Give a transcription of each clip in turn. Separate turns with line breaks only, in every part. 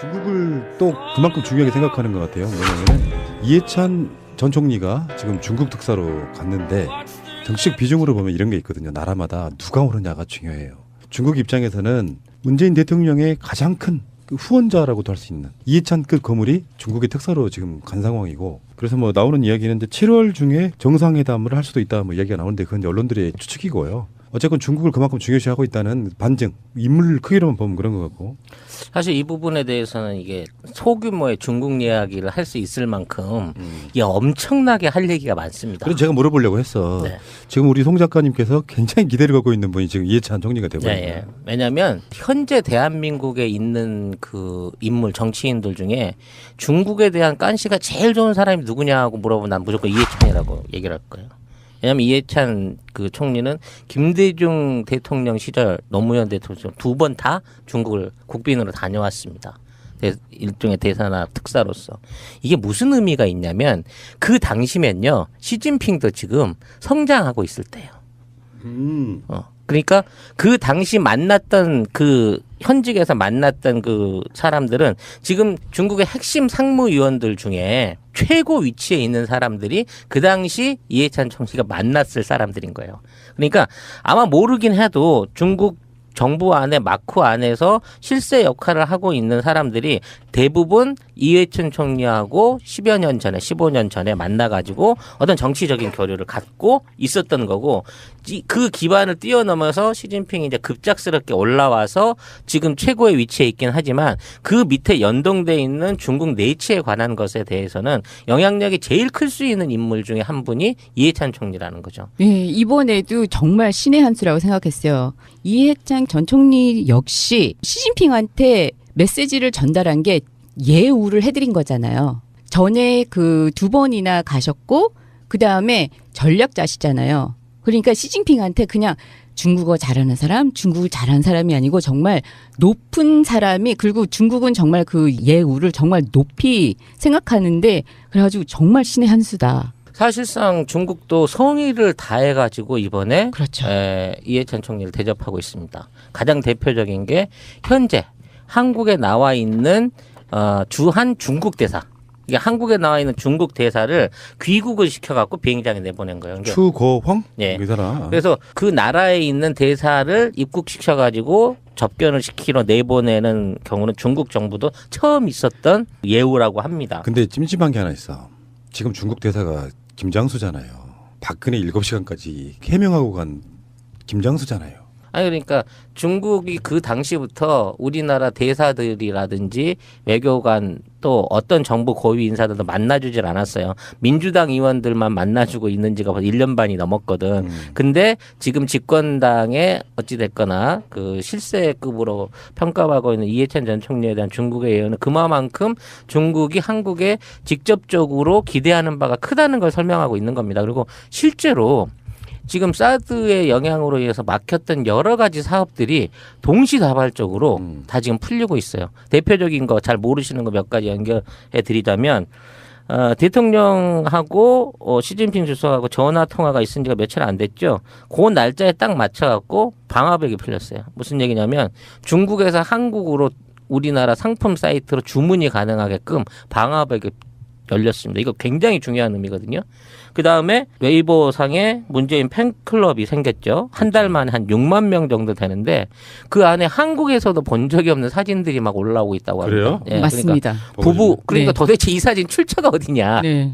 중국을 또 그만큼 중요하게 생각하는 것 같아요. 왜냐하면 이해찬 전 총리가 지금 중국 특사로 갔는데 정치적 비중으로 보면 이런 게 있거든요. 나라마다 누가 오느냐가 중요해요. 중국 입장에서는 문재인 대통령의 가장 큰그 후원자라고도 할 수 있는 이해찬급 거물이 중국의 특사로 지금 간 상황이고 그래서 뭐 나오는 이야기는 이제 7월 중에 정상회담을 할 수도 있다 뭐 이야기가 나오는데 그건 언론들의 추측이고요. 어쨌건 중국을 그만큼 중요시하고 있다는 반증 인물 크기로만 보면 그런 것 같고
사실 이 부분에 대해서는 이게 소규모의 중국 이야기를 할 수 있을 만큼 이게 엄청나게 할 얘기가 많습니다.
그래서 제가 물어보려고 했어.
네.
지금 우리 송 작가님께서 굉장히 기대를 갖고 있는 분이 지금 이해찬 총리가 되고
예,
있는
예. 왜냐하면 현재 대한민국에 있는 그 인물 정치인들 중에 중국에 대한 깐시가 제일 좋은 사람이 누구냐고 물어보면 난 무조건 이해찬이라고 얘기를 할 거예요. 왜냐하면 이해찬 그 총리는 김대중 대통령 시절 노무현 대통령 두 번 다 중국을 국빈으로 다녀왔습니다. 대- 일종의 대사나 특사로서 이게 무슨 의미가 있냐면 그 당시면요 시진핑도 지금 성장하고 있을 때예요.
음.
어. 그러니까 그 당시 만났던 그 현직에서 만났던 그 사람들은 지금 중국의 핵심 상무위원들 중에 최고 위치에 있는 사람들이 그 당시 이해찬 총리가 만났을 사람들인 거예요. 그러니까 아마 모르긴 해도 중국 정부 안에 마크 안에서 실세 역할을 하고 있는 사람들이 대부분 이해춘 총리하고 10여 년 전에 15년 전에 만나가지고 어떤 정치적인 교류를 갖고 있었던 거고 이- 그 기반을 뛰어넘어서 시진핑이 이제 급작스럽게 올라와서 지금 최고의 위치에 있긴 하지만 그 밑에 연동돼 있는 중국 내치에 관한 것에 대해서는 영향력이 제일 클 수 있는 인물 중에 한 분이 이해찬 총리라는 거죠.
네, 이번에도 정말 신의 한 수라고 생각했어요. 이해 창전 총리 역시 시진핑한테 메시지를 전달한 게 예우를 해드린 거잖아요. 전에 그 두 번이나 가셨고, 그 다음에 전략자시잖아요. 그러니까 시진핑한테 그냥 중국어 잘하는 사람, 중국을 잘하는 사람이 아니고 정말 높은 사람이, 그리고 중국은 정말 그 예우를 정말 높이 생각하는데, 그래가지고 정말 신의 한 수다.
사실상 중국도 성의를 다해 가지고 이번에
그렇죠.
에, 이해찬 총리를 대접하고 있습니다. 가장 대표적인 게 현재 한국에 나와 있는 어, 주한 중국 대사. 이게 한국에 나와 있는 중국 대사를 귀국을 시켜갖고 비행장에 내보낸 거예요. 그러니까
추거황
예.
이 사람.
그래서 그 나라에 있는 대사를 입국시켜가지고 접견을 시키러 내보내는 경우는 중국 정부도 처음 있었던 예우라고 합니다.
근데 찜찜한 게 하나 있어. 지금 중국 대사가 김장수잖아요. 박근혜 7시간까지 해명하고 간 김장수잖아요.
아니 그러니까 중국이 그 당시부터 우리나라 대사들이라든지 외교관 또 어떤 정부 고위 인사들도 만나주질 않았어요. 민주당 의원들만 만나주고 있는 지가 벌써 1년 반이 넘었거든.
음.
근데 지금 집권당에 어찌됐거나 그 실세급으로 평가받고 있는 이해찬 전 총리에 대한 중국의 예언은 그만큼 중국이 한국에 직접적으로 기대하는 바가 크다는 걸 설명하고 있는 겁니다. 그리고 실제로 지금 사드의 영향으로 인해서 막혔던 여러 가지 사업들이 동시다발적으로
음.
다 지금 풀리고 있어요. 대표적인 거 잘 모르시는 거 몇 가지 연결해 드리자면 어, 대통령하고 어, 시진핑 주석하고 전화 통화가 있은 지가 며칠 안 됐죠. 그 날짜에 딱 맞춰갖고 방화벽이 풀렸어요. 무슨 얘기냐면 중국에서 한국으로 우리나라 상품 사이트로 주문이 가능하게끔 방화벽이 열렸습니다. 이거 굉장히 중요한 의미거든요. 그 다음에 웨이보 상에 문재인 팬클럽이 생겼죠. 한 달 만에 한 6만 명 정도 되는데 그 안에 한국에서도 본 적이 없는 사진들이 막 올라오고 있다고 합니다.
그래요?
예, 그러니까
맞습니다.
부부 그러니까
네.
도대체 이 사진 출처가 어디냐?
네.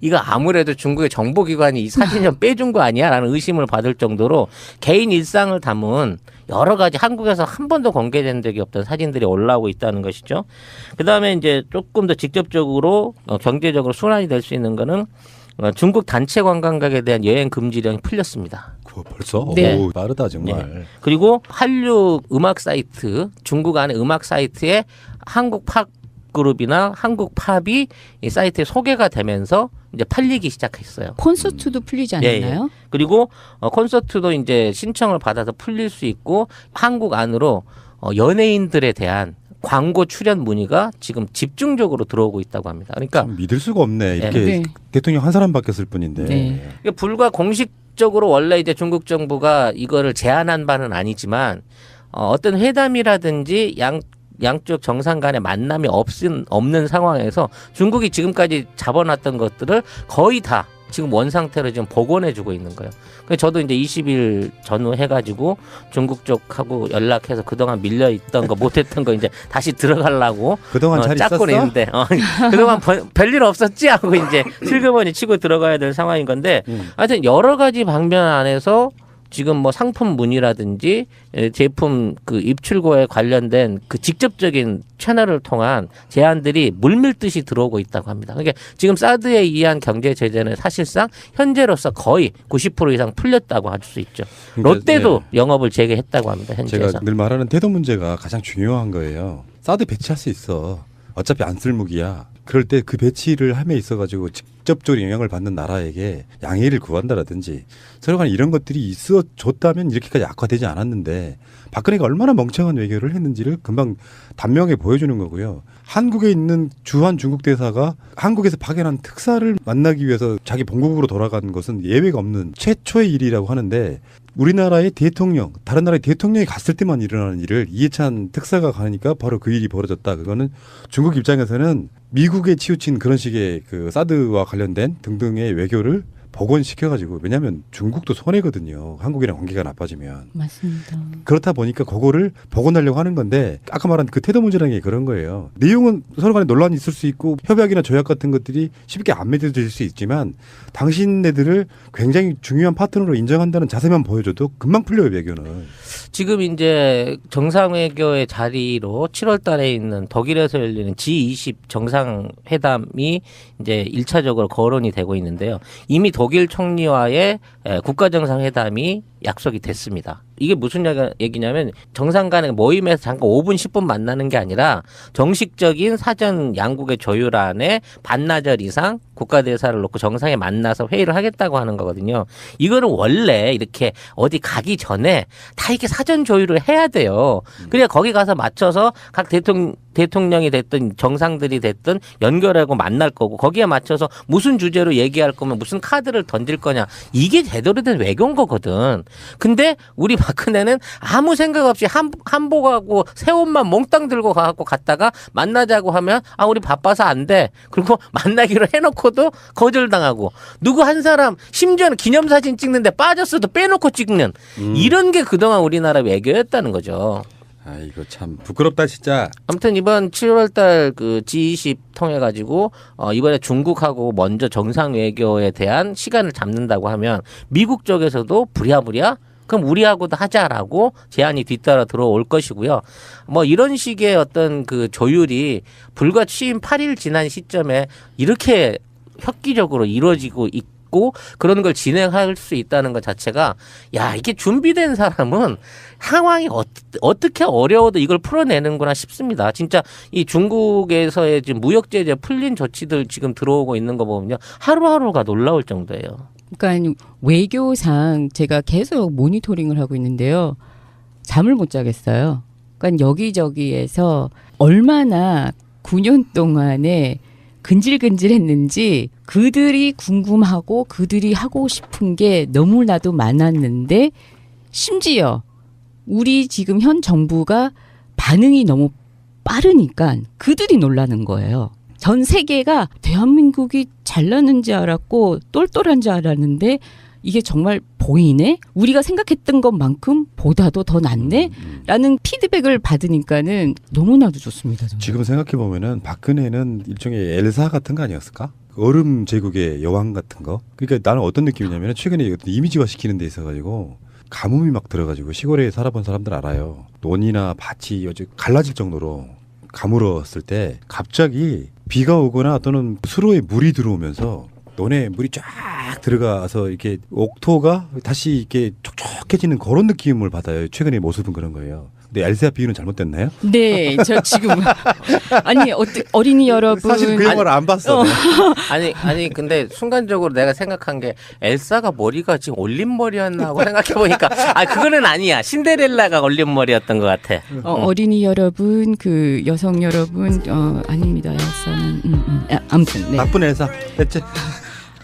이거 아무래도 중국의 정보기관이 이 사진 좀 빼준 거 아니야라는 의심을 받을 정도로 개인 일상을 담은 여러 가지 한국에서 한 번도 공개된 적이 없던 사진들이 올라오고 있다는 것이죠. 그 다음에 이제 조금 더 직접적으로 어, 경제적으로 순환이 될 수 있는 거는 어, 중국 단체 관광객에 대한 여행 금지령이 풀렸습니다.
그거 벌써
네.
오, 빠르다 정말.
그리고 한류 음악 사이트, 중국 안의 음악 사이트에 한국 팝 그룹이나 한국 팝이 이 사이트에 소개가 되면서 이제 팔리기 시작했어요.
콘서트도 풀리지
예, 예.
않았나요?
그리고 어, 콘서트도 이제 신청을 받아서 풀릴 수 있고 한국 안으로 어, 연예인들에 대한 광고 출연 문의가 지금 집중적으로 들어오고 있다고 합니다. 그러니까
참 믿을 수가 없네. 이렇게
네.
대통령 한 사람 바뀌었을 뿐인데.
네.
이게 불과 공식적으로 원래 이제 중국 정부가 이거를 제안한 바는 아니지만 어, 어떤 회담이라든지 양 양쪽 정상 간의 만남이 없은 없는 상황에서 중국이 지금까지 잡아놨던 것들을 거의 다 지금 원 상태로 지금 복원해주고 있는 거예요. 그래서 저도 이제 20일 전후 해가지고 중국 쪽하고 연락해서 그동안 밀려 있던 거 못했던 거 이제 다시 들어가려고
그동안
어,
있었어?
있는데 어, 그동안 버- 별일 없었지 하고 이제 슬그머니 치고 들어가야 될 상황인 건데
음.
하여튼 여러 가지 방면 안에서 지금 뭐 상품 문의라든지 에, 제품 그 입출고에 관련된 그 직접적인 채널을 통한 제안들이 물밀듯이 들어오고 있다고 합니다. 그러니까 지금 사드에 의한 경제 제재는 사실상 현재로서 거의 90% 이상 풀렸다고 할 수 있죠. 롯데도
예.
영업을 재개했다고 합니다. 현재에서.
제가 늘 말하는 태도 문제가 가장 중요한 거예요. 사드 배치할 수 있어. 어차피 안 쓸 무기야. 그럴 때 그 배치를 함에 있어 가지고 직접적으로 영향을 받는 나라에게 양해를 구한다라든지 서로 간에 이런 것들이 있어 줬다면 이렇게까지 악화되지 않았는데 박근혜가 얼마나 멍청한 외교를 했는지를 금방 단명하게 보여주는 거고요. 한국에 있는 주한 중국 대사가 한국에서 파견한 특사를 만나기 위해서 자기 본국으로 돌아간 것은 예외가 없는 최초의 일이라고 하는데 우리나라의 대통령, 다른 나라의 대통령이 갔을 때만 일어나는 일을 이해찬 특사가 가니까 바로 그 일이 벌어졌다. 그거는 중국 입장에서는 미국에 치우친 그런 식의 그 사드와 관련된 등등의 외교를 복원시켜가지고 왜냐하면 중국도 손해거든요. 한국이랑 관계가 나빠지면.
맞습니다.
그렇다 보니까 그거를 복원하려고 하는 건데 아까 말한 그 태도 문제라는 게 그런 거예요. 내용은 서로 간에 논란이 있을 수 있고 협약이나 조약 같은 것들이 쉽게 안 맺어질 수 있지만 당신네들을 굉장히 중요한 파트너로 인정한다는 자세만 보여줘도 금방 풀려요 외교는.
지금 이제 정상외교의 자리로 7월 달에 있는 독일에서 열리는 G20 정상회담이 이제 1차적으로 거론이 되고 있는데요. 이미 독일 총리와의 에, 국가정상회담이 약속이 됐습니다. 이게 무슨 얘기- 얘기냐면 정상 간의 모임에서 잠깐 5분 10분 만나는 게 아니라 정식적인 사전 양국의 조율안에 반나절 이상 국가대사를 놓고 정상에 만나서 회의를 하겠다고 하는 거거든요. 이거는 원래 이렇게 어디 가기 전에 다 이렇게 사전 조율을 해야 돼요. 그래야 거기 가서 맞춰서 각 대통령 대통령이 됐든 정상들이 됐든 연결하고 만날 거고 거기에 맞춰서 무슨 주제로 얘기할 거면 무슨 카드를 던질 거냐 이게 제대로 된 외교인 거거든. 근데 우리 박 근혜는 아무 생각 없이 한, 한복하고 새 옷만 몽땅 들고 가갖고 갔다가 만나자고 하면 아 우리 바빠서 안 돼. 그리고 만나기로 해놓고도 거절당하고 누구 한 사람 심지어는 기념사진 찍는데 빠졌어도 빼놓고 찍는 이런 게 그동안 우리나라 외교였다는 거죠.
아 이거 참 부끄럽다 진짜.
아무튼 이번 7월달 그 G20 통해 가지고 어 이번에 중국하고 먼저 정상 외교에 대한 시간을 잡는다고 하면 미국 쪽에서도 부랴부랴 그럼 우리하고도 하자라고 제안이 뒤따라 들어올 것이고요. 뭐 이런 식의 어떤 그 조율이 불과 취임 8일 지난 시점에 이렇게 획기적으로 이루어지고 있고 그런 걸 진행할 수 있다는 것 자체가 야 이게 준비된 사람은 상황이 어, 어떻게 어려워도 이걸 풀어내는구나 싶습니다. 진짜 이 중국에서의 지금 무역 제재 풀린 조치들 지금 들어오고 있는 거 보면요 하루하루가 놀라울 정도예요.
그러니까 외교상 제가 계속 모니터링을 하고 있는데요. 잠을 못 자겠어요. 그러니까 여기저기에서 얼마나 9년 동안에 근질근질했는지 그들이 궁금하고 그들이 하고 싶은 게 너무나도 많았는데 심지어 우리 지금 현 정부가 반응이 너무 빠르니까 그들이 놀라는 거예요. 전 세계가 대한민국이 잘나는 줄 알았고 똘똘한 줄 알았는데 이게 정말 보이네? 우리가 생각했던 것만큼 보다도 더 낫네? 라는 피드백을 받으니까는 너무나도 좋습니다. 저는.
지금 생각해 보면은 박근혜는 일종의 엘사 같은 거 아니었을까? 얼음 제국의 여왕 같은 거. 그러니까 나는 어떤 느낌이냐면 최근에 이미지화 시키는 데 있어가지고 가뭄이 막 들어가지고 시골에 살아본 사람들 알아요. 논이나 밭이 갈라질 정도로 가물었을 때 갑자기 비가 오거나 또는 수로에 물이 들어오면서 논에 물이 쫙 들어가서 이렇게 옥토가 다시 이렇게 촉촉해지는 그런 느낌을 받아요. 최근의 모습은 그런 거예요. 근데 엘사 비유는 잘못됐나요?
네, 저 지금 아니 어떠, 어린이 여러분
사실 그 영화를 안 봤어. 내가.
아니 아니 근데 순간적으로 내가 생각한 게 엘사가 머리가 지금 올린 머리였나 하고 생각해 보니까 아 그거는 아니야 신데렐라가 올린 머리였던 것 같아.
어, 어린이 여러분, 그 여성 여러분, 어, 아닙니다. 역사는 음, 음. 아, 아무튼 네.
나쁜 엘사. 됐지?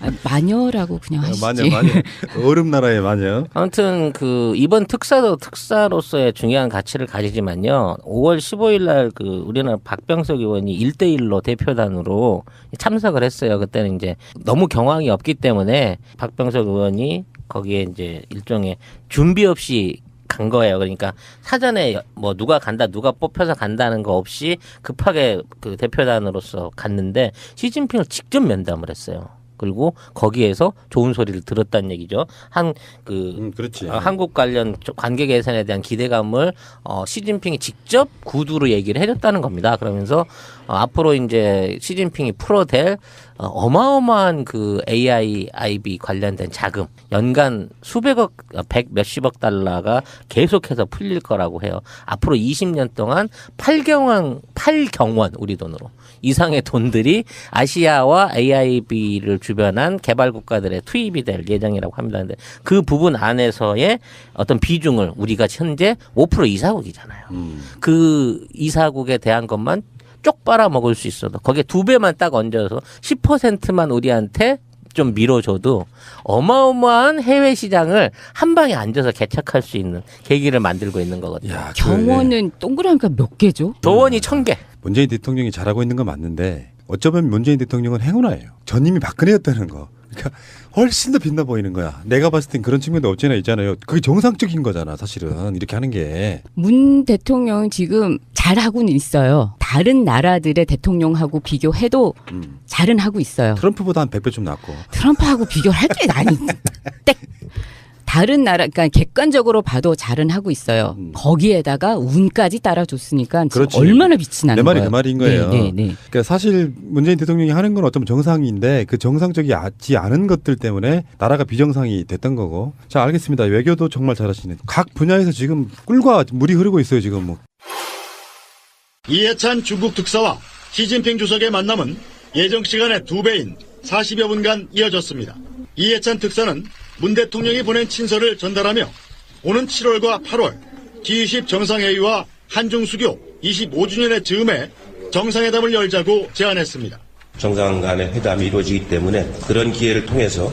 아, 마녀라고 그냥 하시지.
마녀 마녀 얼음 나라의 마녀.
아무튼 그 이번 특사도 특사로서의 중요한 가치를 가지지만요. 5월 15일 날 그 우리나라 박병석 의원이 1대1로 대표단으로 참석을 했어요. 그때는 이제 너무 경황이 없기 때문에 박병석 의원이 거기에 이제 일종의 준비 없이 간 거예요. 그러니까 사전에 뭐 누가 간다, 누가 뽑혀서 간다는 거 없이 급하게 그 대표단으로서 갔는데 시진핑을 직접 면담을 했어요. 그리고 거기에서 좋은 소리를 들었다는 얘기죠. 한그
음.
어, 한국 관련 저- 관계 개선에 대한 기대감을 어, 시진핑이 직접 구두로 얘기를 해줬다는 겁니다. 그러면서 어, 앞으로 이제 시진핑이 풀어댈 어, 어마어마한 그 AI, IB 관련된 자금 연간 수백억, 어, 백 몇십억 달러가 계속해서 풀릴 거라고 해요. 앞으로 20년 동안 8경원, 8경원 우리 돈으로 이상의 돈들이 아시아와 AIB를 주변한 개발 국가들의 투입이 될 예정이라고 합니다. 근데 그 부분 안에서의 어떤 비중을 우리가 현재 5% 이사국이잖아요.
음.
그 이사국에 대한 것만 쪽 빨아 먹을 수 있어도 거기에 두 배만 딱 얹어서 10%만 우리한테 좀 밀어줘도 어마어마한 해외 시장을 한 방에 앉아서 개척할 수 있는 계기를 만들고 있는 거거든요.
야, 그,
경원은 동그라미가 몇 개죠?
조원이 천 개.
문재인 대통령이 잘하고 있는 건 맞는데 어쩌면 문재인 대통령은 행운아예요. 전임이 박근혜였다는 거. 그러니까 훨씬 더 빛나 보이는 거야. 내가 봤을 땐 그런 측면도 없지 않아 있잖아요. 그게 정상적인 거잖아, 사실은. 이렇게 하는 게.
문 대통령은 지금 잘하고는 있어요. 다른 나라들의 대통령하고 비교해도
음.
잘은 하고 있어요.
트럼프보다 한 100배 좀 낫고.
트럼프하고 비교를 할게 아니. 땡. 다른 나라, 그러니까 객관적으로 봐도 잘은 하고 있어요.
음.
거기에다가 운까지 따라줬으니까
그렇지.
얼마나 빛이 나는
내 말이
거예요.
그 말인 거예요.
네, 네, 네.
그러니까 사실 문재인 대통령이 하는 건 어쩌면 정상인데 그 정상적이지 않은 것들 때문에 나라가 비정상이 됐던 거고. 자, 알겠습니다. 외교도 정말 잘하시는. 각 분야에서 지금 꿀과 물이 흐르고 있어요, 지금 뭐.
이해찬 중국 특사와 시진핑 주석의 만남은 예정 시간의 두 배인 40여 분간 이어졌습니다. 이해찬 특사는 문 대통령이 보낸 친서를 전달하며 오는 7월과 8월 G20 정상회의와 한중수교 25주년의 즈음에 정상회담을 열자고 제안했습니다.
정상 간의 회담이 이루어지기 때문에 그런 기회를 통해서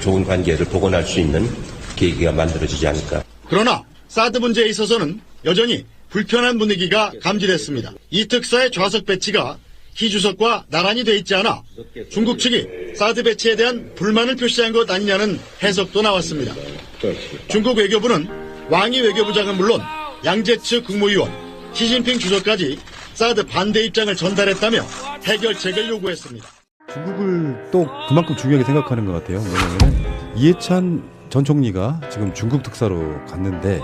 좋은 관계를 복원할 수 있는 계기가 만들어지지 않을까.
그러나 사드 문제에 있어서는 여전히 불편한 분위기가 감지됐습니다. 이 특사의 좌석 배치가 희 주석과 나란히 돼 있지 않아 중국 측이 사드 배치에 대한 불만을 표시한 것 아니냐는 해석도 나왔습니다. 중국 외교부는 왕이 외교부 장은 물론 양재츠 국무위원, 시진핑 주석까지 사드 반대 입장을 전달했다며 해결책을 요구했습니다.
중국을 또 그만큼 중요하게 생각하는 것 같아요. 왜냐하면 이해찬 전 총리가 지금 중국 특사로 갔는데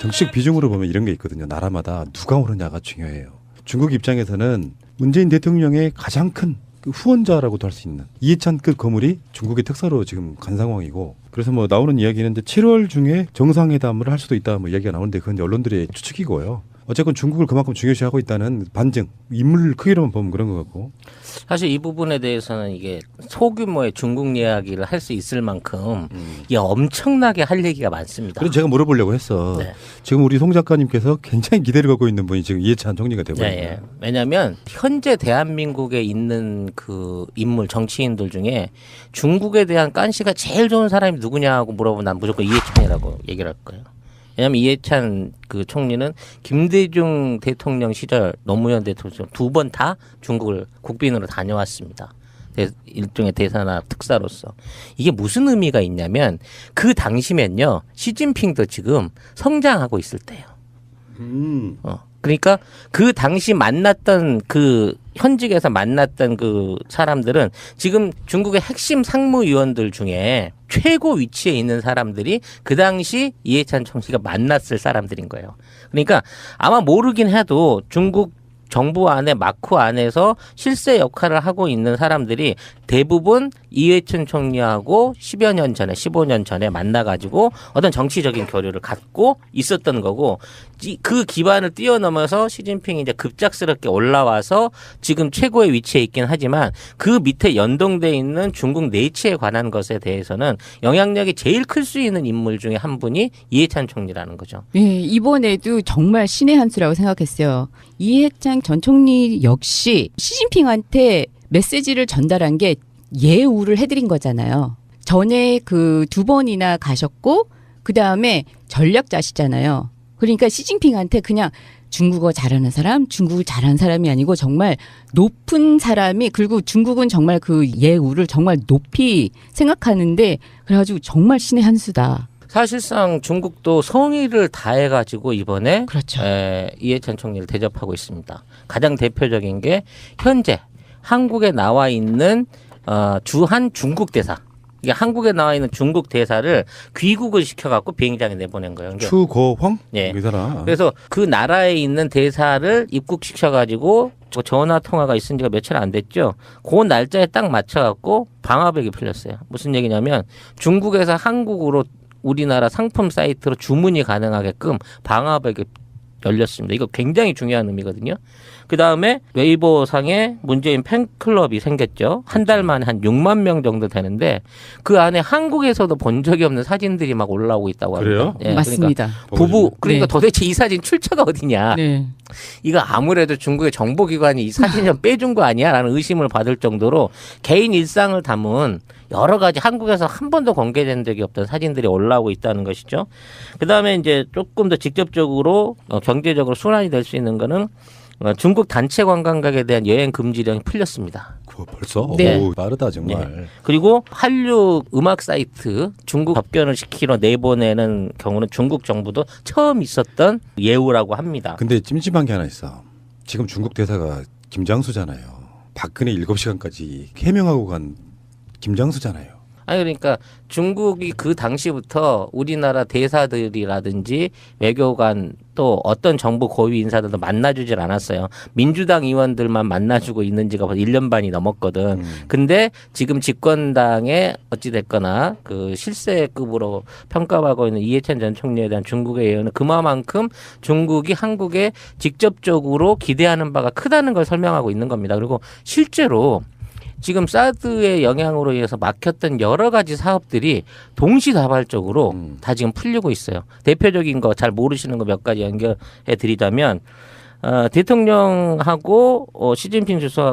정치적 비중으로 보면 이런 게 있거든요. 나라마다 누가 오느냐가 중요해요. 중국 입장에서는 문재인 대통령의 가장 큰그 후원자라고도 할 수 있는 이해찬급 거물이 중국의 특사로 지금 간 상황이고 그래서 뭐 나오는 이야기는 이제 7월 중에 정상회담을 할 수도 있다 뭐 이야기가 나오는데 그건 언론들의 추측이고요. 어쨌건 중국을 그만큼 중요시하고 있다는 반증 인물 크기로만 보면 그런 것 같고
사실 이 부분에 대해서는 이게 소규모의 중국 이야기를 할 수 있을 만큼 이게 엄청나게 할 얘기가 많습니다.
그래서 제가 물어보려고 했어.
네.
지금 우리 송 작가님께서 굉장히 기대를 갖고 있는 분이 지금 이해찬 총리가 되고
예,
있는
예. 왜냐하면 현재 대한민국에 있는 그 인물 정치인들 중에 중국에 대한 깐시가 제일 좋은 사람이 누구냐고 물어보면 난 무조건 이해찬이라고 얘기를 할 거예요. 왜냐하면 이해찬 그 총리는 김대중 대통령 시절 노무현 대통령 두 번 다 중국을 국빈으로 다녀왔습니다. 대- 일종의 대사나 특사로서 이게 무슨 의미가 있냐면 그 당시면요 시진핑도 지금 성장하고 있을 때예요.
음.
어. 그러니까 그 당시 만났던 그 현직에서 만났던 그 사람들은 지금 중국의 핵심 상무위원들 중에 최고 위치에 있는 사람들이 그 당시 이해찬 총리가 만났을 사람들인 거예요. 그러니까 아마 모르긴 해도 중국 정부 안에 마크 안에서 실세 역할을 하고 있는 사람들이 대부분 이해춘 총리하고 10여 년 전에 15년 전에 만나 가지고 어떤 정치적인 교류를 갖고 있었던 거고 이- 그 기반을 뛰어넘어서 시진핑이 이제 급작스럽게 올라와서 지금 최고의 위치에 있긴 하지만 그 밑에 연동돼 있는 중국 내치에 관한 것에 대해서는 영향력이 제일 클 수 있는 인물 중에 한 분이 이해찬 총리라는 거죠.
예, 이번에도 정말 신의 한 수라고 생각했어요. 이해창 전 총리 역시 시진핑한테 메시지를 전달한 게 예우를 해드린 거잖아요. 전에 그 두 번이나 가셨고 그 다음에 전략자시잖아요. 그러니까 시진핑한테 그냥 중국어 잘하는 사람, 중국을 잘하는 사람이 아니고 정말 높은 사람이 그리고 중국은 정말 그 예우를 정말 높이 생각하는데 그래가지고 정말 신의 한 수다.
사실상 중국도 성의를 다해가지고 이번에
그렇죠.
에, 이해찬 총리를 대접하고 있습니다. 가장 대표적인 게 현재 한국에 나와 있는 어, 주한 중국 대사. 이게 한국에 나와 있는 중국 대사를 귀국을 시켜갖고 비행장에 내보낸 거예요. 이게
추고황
예.
이 사람.
그래서 그 나라에 있는 대사를 입국시켜가지고 저 전화 통화가 있은 지가 며칠 안 됐죠. 그 날짜에 딱 맞춰갖고 방화벽이 풀렸어요. 무슨 얘기냐면 중국에서 한국으로 우리나라 상품 사이트로 주문이 가능하게끔 방화벽이 열렸습니다. 이거 굉장히 중요한 의미거든요. 그 다음에 웨이보 상에 문재인 팬클럽이 생겼죠. 한 달 만에 한 6만 명 정도 되는데 그 안에 한국에서도 본 적이 없는 사진들이 막 올라오고 있다고 합니다.
그래요?
예, 그러니까
맞습니다.
부부 그러니까
네.
도대체 이 사진 출처가 어디냐?
네.
이거 아무래도 중국의 정보기관이 이 사진 좀 빼준 거 아니야라는 의심을 받을 정도로 개인 일상을 담은 여러 가지 한국에서 한 번도 공개된 적이 없던 사진들이 올라오고 있다는 것이죠. 그 다음에 이제 조금 더 직접적으로 어, 경제적으로 순환이 될 수 있는 거는 어, 중국 단체 관광객에 대한 여행 금지령이 풀렸습니다.
벌써
네.
오, 빠르다 정말.
그리고 한류 음악 사이트 중국 접견을 시키러 내보내는 경우는 중국 정부도 처음 있었던 예우라고 합니다.
근데 찜찜한 게 하나 있어. 지금 중국 대사가 김장수잖아요. 박근혜 7시간까지 해명하고 간 김장수잖아요.
아니 그러니까 중국이 그 당시부터 우리나라 대사들이라든지 외교관 또 어떤 정부 고위 인사들도 만나주질 않았어요. 민주당 의원들만 만나주고 있는 지가 벌써 1년 반이 넘었거든. 근데 지금 집권당에 어찌됐거나 그 실세급으로 평가받고 있는 이해찬 전 총리에 대한 중국의 예언은 그만큼 중국이 한국에 직접적으로 기대하는 바가 크다는 걸 설명하고 있는 겁니다. 그리고 실제로 지금 사드의 영향으로 인해서 막혔던 여러 가지 사업들이 동시다발적으로
음.
다 지금 풀리고 있어요. 대표적인 거 잘 모르시는 거 몇 가지 연결해 드리자면 어, 대통령하고 어, 시진핑 주석하고